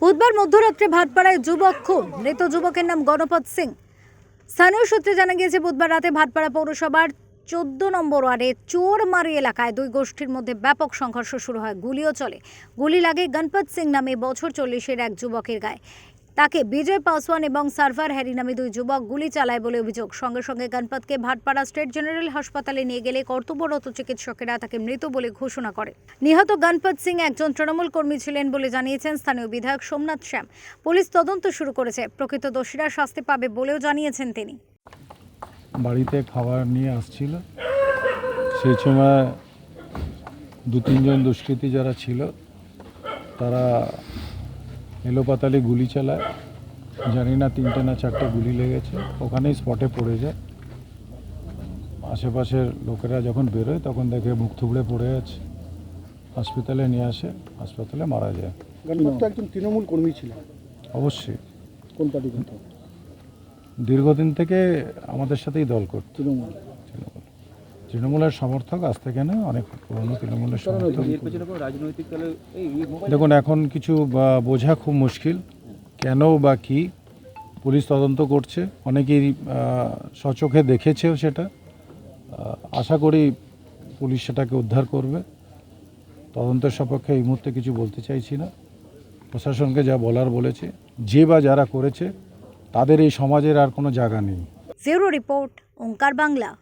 বুধবার মধ্যরাত্রে ভাটপাড়ায় যুবক খুন। মৃত যুবকের নাম গণপত সিং। স্থানীয় সূত্রে জানা গিয়েছে, বুধবার রাতে ভাটপাড়া পৌরসভার চোদ্দ নম্বর ওয়ার্ডে চোরমারি এলাকায় দুই গোষ্ঠীর মধ্যে ব্যাপক সংঘর্ষ শুরু হয়। গুলিও চলে। গুলি লাগে গণপত সিং নামে বছর চল্লিশের এক যুবকের গায়ে। তাকে বিজয় পাসওয়ান এবং সার্ভার হ্যারি নামে দুই যুবক গুলি চালায় বলে অভিযোগ। সঙ্গে সঙ্গে গণপতকে ভাটপাড়া স্টেট জেনারেল হাসপাতালে নিয়ে গেলে কর্তব্যরত চিকিৎসকেরা তাকে মৃত বলে ঘোষণা করে। নিহত গণপত সিং একজন তৃণমূল কর্মী ছিলেন বলে জানিয়েছেন স্থানীয় বিধায়ক সোমনাথ শ্যাম। পুলিশ তদন্ত শুরু করেছে। প্রকৃত দোষীরা শাস্তি পাবে বলেও জানিয়েছেন তিনি। বাড়িতে খাবার নিয়ে আসছিল। সেই সময় দু তিনজন দুষ্কৃতী যারা ছিল, তারা এলোপাতালি গুলি চালায়। জানি না তিনটে না চারটে গুলি লেগেছে। ওখানেই স্পটে পড়ে যায়। আশেপাশের লোকেরা যখন বেরোয় তখন দেখে মুখ থুবড়ে পড়ে আছে। হসপিটালে নিয়ে আসে হাসপাতালে মারা যায়। একজন তৃণমূল কর্মী ছিলেন। অবশ্যই। কোন পার্টি দীর্ঘদিন থেকে আমাদের সাথেই দল করত। তৃণমূল। তৃণমূলের সমর্থক আজ থেকে না অনেক পুরনো তৃণমূলের সমর্থক। দেখুন এখন কিছু বোঝা খুব মুশকিল। কেন বা কি? পুলিশ তদন্ত করছে। অনেকেই সচোখে দেখেছেও সেটা। আশা করি পুলিশ সেটাকে উদ্ধার করবে। তদন্তের সপক্ষে এই মুহূর্তে কিছু বলতে চাইছি না। প্রশাসনকে যা বলার বলেছে যে বা যারা করেছে তাদের এই সমাজের আর কোনো জায়গা নেই। Bureau report Onkar Bangla.